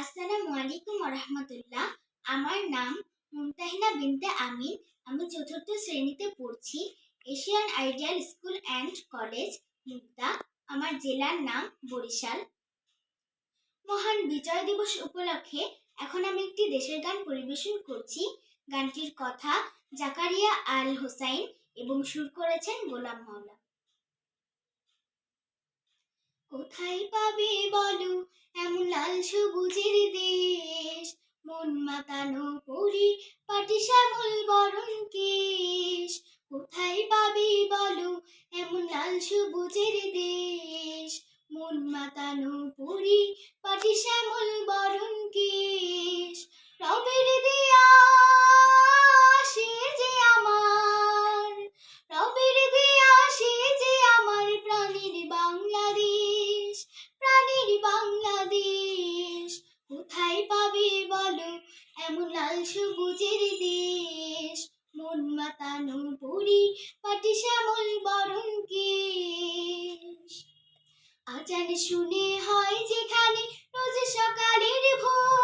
আসসালামু আলাইকুম রহমতুল্লাহ। আমার নাম মুমতাহিনা বিনতে আমিন। আমি চতুর্থ শ্রেণীতে পড়ছি, Asian ideal school and college, Mugda. আমার জেলার নাম বরিশাল। মহান বিজয় দিবস উপলক্ষে এখন আমি একটি দেশের গান পরিবেশন করছি। গানটির কথা জাকারিয়া আল হোসাইন এবং সুর করেছেন গোলাম মাওলা। কোথায় পাবে বলো? এমন লাল সবুজের দেশ। মন মাতানো পরি পাটি শ্যামল বরণ কেশ। কোথায় পাবে বলো? এমন লাল সবুজের দেশ। মন মাতানো পরি পাটি শ্যামল বরণ কেশ। লাল সবুজের দেশ। মন মাতানো পরি পাটি শ্যামল বরণ কেশ। আজান শুনে হয় যেখানে রোজ সকালের ভোর।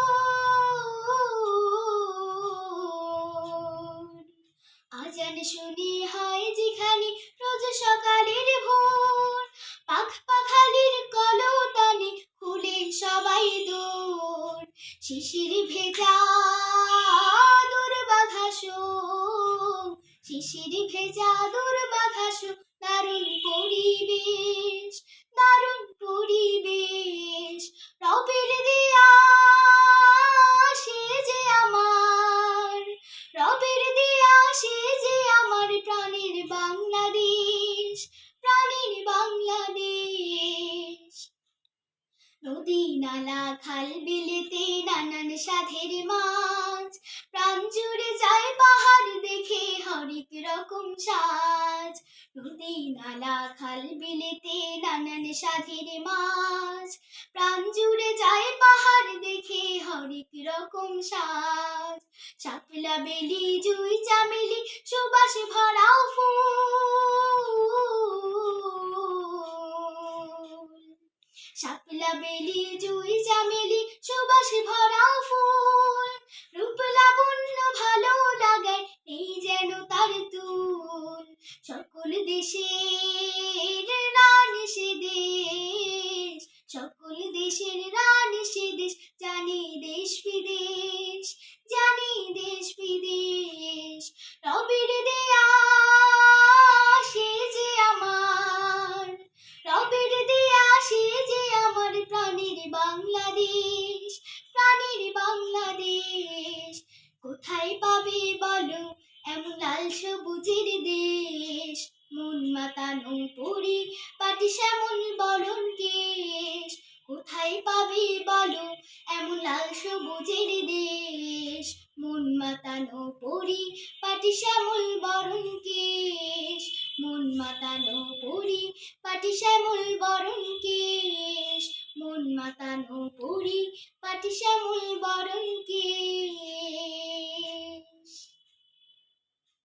আজান শুনে হয় যেখানে রোজ সকালের ভোর। পাখ পাখালির কলতানে খুলে সবাই দৌড়। শিশির ভেজা দুর্বাঘাস শিশির ভেজা দুর্বাঘাস দারুণ পরিবেশ দারুণ পরিবেশ। রবের দেয়া সে যে আমার, রবের দেয়া সে যে আমার প্রাণের বাংলাদেশ প্রাণের বাংলাদেশ। নদী, নালা, খাল, বিলেতে নানান সাধের মাছ প্রাণ জুড়ে যায় পাহাড় দেখে হরেক রকম সাজ। নদী নালা, খাল বিলেতে নানান সাধের মাছ প্রাণ জুড়ে যায় পাহাড় দেখে হরেক রকম সাজ। শাপলা বেলি, জুই চামেলি, সুবাস ভরা ফুল। শাপলা বেলি, জুই চামেলি, সুবাস ভরা ফুল। সকল দেশের রানী সে দেশ, সকল দেশের রানী সে দেশ, জানি দেশ বিদেশ, জানি দেশ বিদেশ। রবির দেয়া সে যে আমার, রবের দেয়া সে যে আমার প্রাণীর বাংলাদেশ প্রাণীর বাংলাদেশ। কোথায় পাবে বলো এমন লাল সবুজের দেশ, মন মাতানো পরি পাটি শ্যামল বরণ কেশ। কোথায় পাবে বলো, এমন লাল সবুজের দেশ, মন মাতানো পরি পাটি শ্যামল বরণ কেশ। মন মাতানো পরি পাটি শ্যামল বরণ কেশ, মন মাতানো পরি পাটি শ্যামল বরণ কেশ।